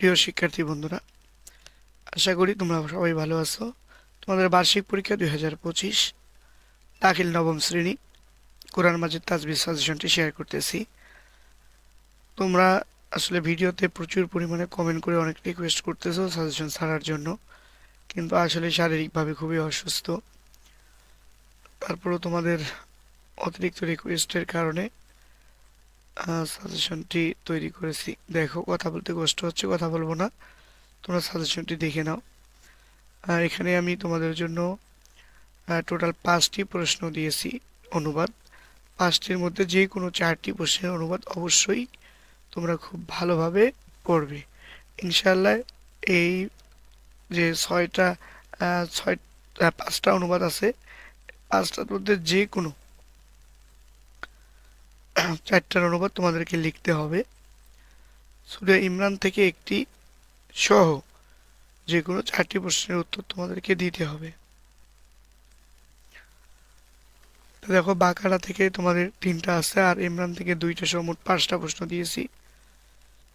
প্রিয় শিক্ষার্থী বন্ধুরা, আশা করি তোমরা সবাই ভালো আছো। তোমাদের বার্ষিক পরীক্ষা দুই হাজার পঁচিশ, দাখিল নবম শ্রেণি, কোরআন মাজিদ তাজবির সাজেশনটি শেয়ার করতেছি। তোমরা আসলে ভিডিওতে প্রচুর পরিমাণে কমেন্ট করে অনেক রিকোয়েস্ট করতেছো সাজেশন ছাড়ার জন্য, কিন্তু আসলে শারীরিকভাবে খুবই অসুস্থ। তারপরেও তোমাদের অতিরিক্ত রিকোয়েস্টের কারণে সাজেশনটি তৈরি করেছি। দেখো, কথা বলতে কষ্ট হচ্ছে, কথা বলব না। তোমরা সাজেশনটি দেখে নাও। আর এখানে আমি তোমাদের জন্য টোটাল পাঁচটি প্রশ্ন দিয়েছি অনুবাদ। পাঁচটির মধ্যে যে কোনো চারটি প্রশ্নের অনুবাদ অবশ্যই তোমরা খুব ভালোভাবে পড়বে। ইনশাল্লাহ এই যে ছয়টা ছয় পাঁচটা অনুবাদ আছে, পাঁচটার মধ্যে যে কোনো চারটার অনুবাদ তোমাদেরকে লিখতে হবে। সুরে ইমরান থেকে একটি সহ যে কোনো চারটি প্রশ্নের উত্তর তোমাদেরকে দিতে হবে। দেখো, বাঁকারা থেকে তোমাদের তিনটা আছে, আর ইমরান থেকে দুইটা সহ মোট পাঁচটা প্রশ্ন দিয়েছি।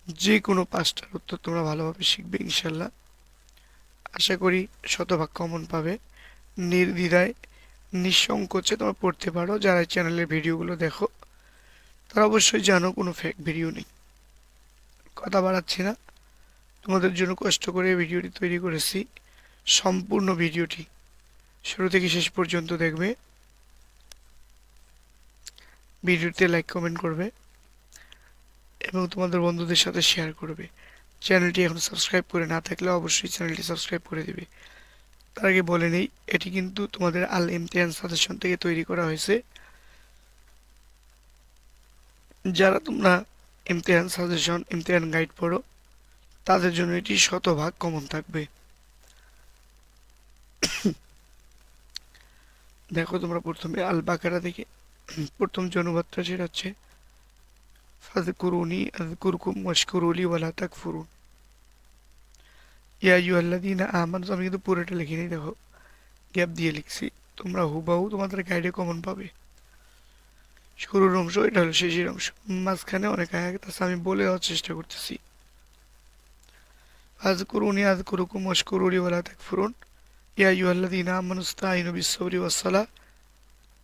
যে কোনো পাঁচটার উত্তর তোমরা ভালোভাবে শিখবে ইনশাল্লাহ আশা করি শতভাগ কমন পাবে। নির্দ্বিধায়, নিঃসংকোচে তোমরা পড়তে পারো। যারা চ্যানেলের ভিডিওগুলো দেখো তারা অবশ্যই জানো, কোনো ফেক ভিডিও নেই। কথা বাড়াচ্ছি না। তোমাদের জন্য কষ্ট করে ভিডিওটি তৈরি করেছি। সম্পূর্ণ ভিডিওটি শুরু থেকে শেষ পর্যন্ত দেখবে। ভিডিওতে লাইক কমেন্ট করবে এবং তোমাদের বন্ধুদের সাথে শেয়ার করবে। চ্যানেলটি এখন সাবস্ক্রাইব করে না থাকলে অবশ্যই চ্যানেলটি সাবস্ক্রাইব করে দেবে। তার আগে বলে নেই, এটি কিন্তু তোমাদের আল ইমতিয়ান সাজেশন থেকে তৈরি করা হয়েছে। যারা তোমরা ইমতিয়ান সাজেশন ইমতিয়ান গাইড পড়ো, তাদের জন্য এটি শতভাগ কমন থাকবে। দেখো তোমরা প্রথমে আল বাকারা থেকে প্রথম যে সেটা হচ্ছে ফাজকুরুনি আজকুরকুম ওয়াশকুরুলি ওয়ালা তাকফুরুন। ইয়া ইউআল্লাযীনা আমানু, আমি কিন্তু পুরোটা লিখিনি, দেখো। গ্যাপ দিয়ে লিখছি। তোমরা হুবাহু তোমাদের গাইডে কমন পাবে। শুরুর অংশ, এটা হলো শেষের অংশ। মাঝখানে অনেক আয়াত আছে, আমি বলে হওয়ার চেষ্টা করতেছি। আজ করুনি আজ করুকুম অশকুরুরি ওলা তাক ফুরুন ইয়া ইউহাল্লাদিন আমানুস্তা আইনু বিশ্বরি ওয়াসালা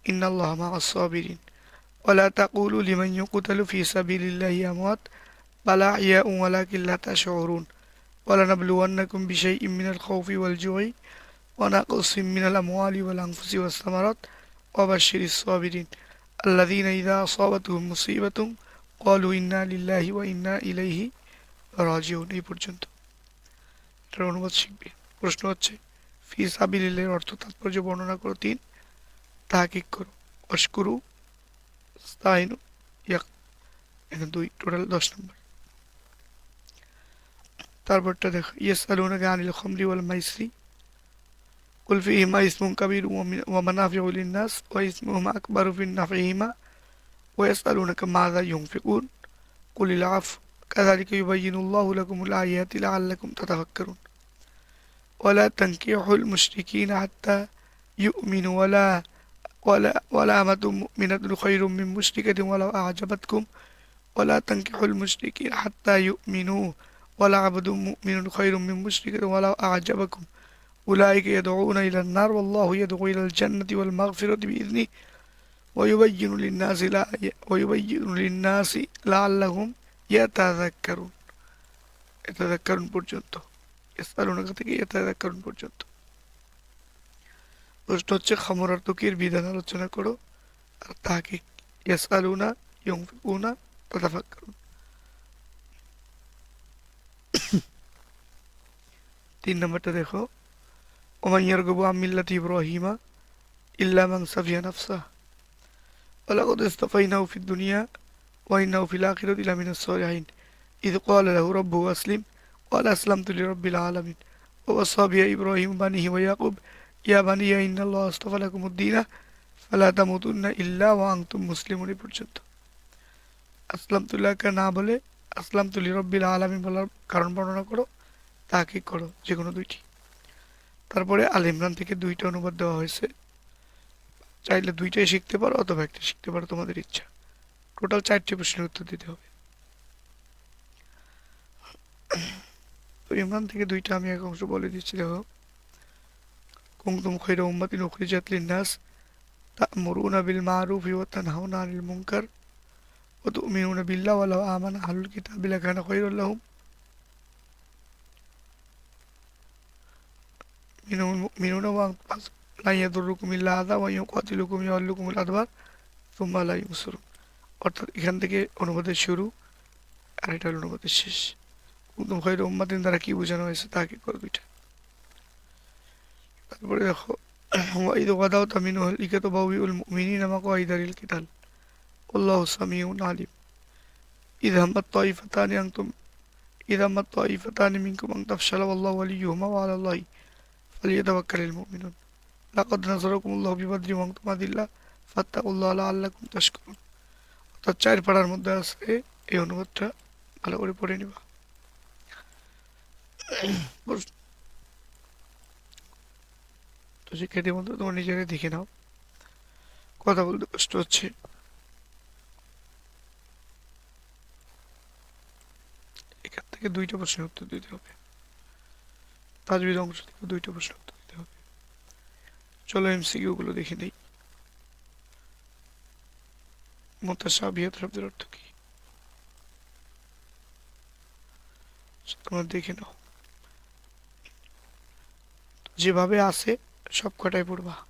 ইন্নাল্লাহ মা আসাবিরিন ওলা তাকুলু লিমান ইউকুতালু ফি সাবিলিল্লাহি আমওয়াত। বালা ইয়া উমালা কিল্লা তা শহরুন ওলা নাবলুয়ান্নাকুম বিশাই ইমিনাল খৌফি ওয়াল জুই। ওয়ানাকুসিম মিনাল আমওয়ালি ওয়াল আনফুসি ওয়াস সামারাত ওয়াবাশশিরিস সাবিরিন আল্লাদিন ইদা সবাতু মুসিবাতুম কল ইন্না লিল্লাহি ওয়া ইন্না ইলাইহি রাজিউন এই পর্যন্ত এটার অনুবাদ শিখবে। প্রশ্ন হচ্ছে, ফি সাবিলের অর্থ তাৎপর্য বর্ণনা করো তিন, তাহাকিক করো অস্কুরু স্তাইনু এক এখানে দুই, টোটাল দশ নম্বর। তারপরটা দেখো ইয়েস আলুনা গানিল খমরি ওয়াল মাইসরি قل فيهما اسم كبير ومنافع للناس واسمهما أكبر في نفعهما ويسألونك ماذا ينفقون. قل العفو. كذلك يبين الله لكم الآيات لعلكم تتفكرون. ولا تنكحوا المشركين حتى يؤمنوا. ولا ولا ولا أمة مؤمنة خير من مشركة ولو أعجبتكم. ولا تنكحوا المشركين حتى يؤمنوا. ولا عبد مؤمن خير من مشرك ولو أعجبكم. أولئك يدعون إلى النار والله يدعو إلى الجنة والمغفرة بإذنه ويبين للناس لا ويبين للناس لعلهم يتذكرون يتذكرون পর্যন্ত يسألونك থেকে يتذكرون পর্যন্ত প্রশ্ন হচ্ছে খমরার্থকের বিধান আলোচনা করো আর তাকে ইয়াসআলুনা ইউনফিকুনা তাতাফাক্কারুন তিন নম্বরটা দেখো ওমান ইয়ারগবু আমিল্লাত ইব্রাহিমা ইল্লা মান সাফিয়া নাফসা ওলাকদ ইস্তাফাইনাহু ফিদ দুনিয়া ওয়া ইন্নাহু ফিল আখিরাতি লামিনাস সালিহিন ইয ক্বালা লাহু রাব্বুহু আসলিম ক্বালা আসলামতু লিরাব্বিল আলামিন ওয়া ওয়াসা বিহা ইব্রাহিম বানিহি ওয়া ইয়াকুব ইয়া বানিয়া ইন্নাল্লাহা আস্তাফা লাকুমুদ দীনা ফালা তামুতুন্না ইল্লা ওয়া আনতুম মুসলিমুন পর্যন্ত আসলামতুল্লাহকে না বলে আসলামতুল্লি রব্বিল আলামিন বলার কারণ বর্ণনা করো। তাকে করো, যে কোনো দুইটি। তারপরে আল ইমরান থেকে দুইটা অনুবাদ দেওয়া হয়েছে। চাইলে দুইটাই শিখতে পারো অথবা একটা শিখতে পারো, তোমাদের ইচ্ছা। টোটাল চারটি প্রশ্নের উত্তর দিতে হবে। তো ইমরান থেকে দুইটা আমি এক অংশ বলে দিচ্ছি, দেখো। কুমতুম খৈরা উম্মাতিন উখরিজাত লিন্নাস তা'মুরুনা বিল মারুফি ওয়া তানহাউনা আনিল মুনকার ওয়া তু'মিনুনা বিল্লাহি ওয়া লাউ আমানা আহলুল কিতাবি লাকানা খায়রাল লাহুম। মিনহুল মুমিনুনা ওয়া লা ইয়াদুররুকুম ইল্লা আযা ওয়া ইউকাতিলুকুম ইয়াওয়াল্লুকুমুল আদবার সুম্মা লা ইউনসারুন অর্থাৎ এখান থেকে অনুবাদের শুরু আর এটা হলো অনুবাদের শেষ কুমতুম খৈরা উম্মাতিন দ্বারা কি বোঝানো হয়েছে তা কি করে দুইটা তারপরে দেখো ওয়াইদ গাদাওতা মিনহুল ইকাতুবাউল মুমিনিনা মাকওয়াইদারিল কিতাল আল্লাহু সামিউন আলিম إذ هم الطائفتان أنتم إذا هم الطائفتان منكم أن تفشلوا والله وليهما وعلى الله ফালিয়াতাওয়াক্কালিল মধ্যে আছে এই অনুবাদটা ভালো করে পড়ে নিবা। তো শিক্ষার্থী তোমার নিজেকে দেখে নাও। কথা বলতে কষ্ট হচ্ছে। এখান থেকে দুইটা প্রশ্নের উত্তর দিতে হবে। তাজবিদ অংশ থেকে দুইটা প্রশ্নের উত্তর দিতে হবে। চলো এমসিকিউ গুলো দেখে নেই। মোতাসাবিহাত শব্দের অর্থ কি? তোমরা দেখে নাও। যেভাবে আছে সব কটাই পড়বা।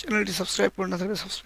চ্যানেলটি সাবস্ক্রাইব করে না থাকলে সাবস্ক্রাইব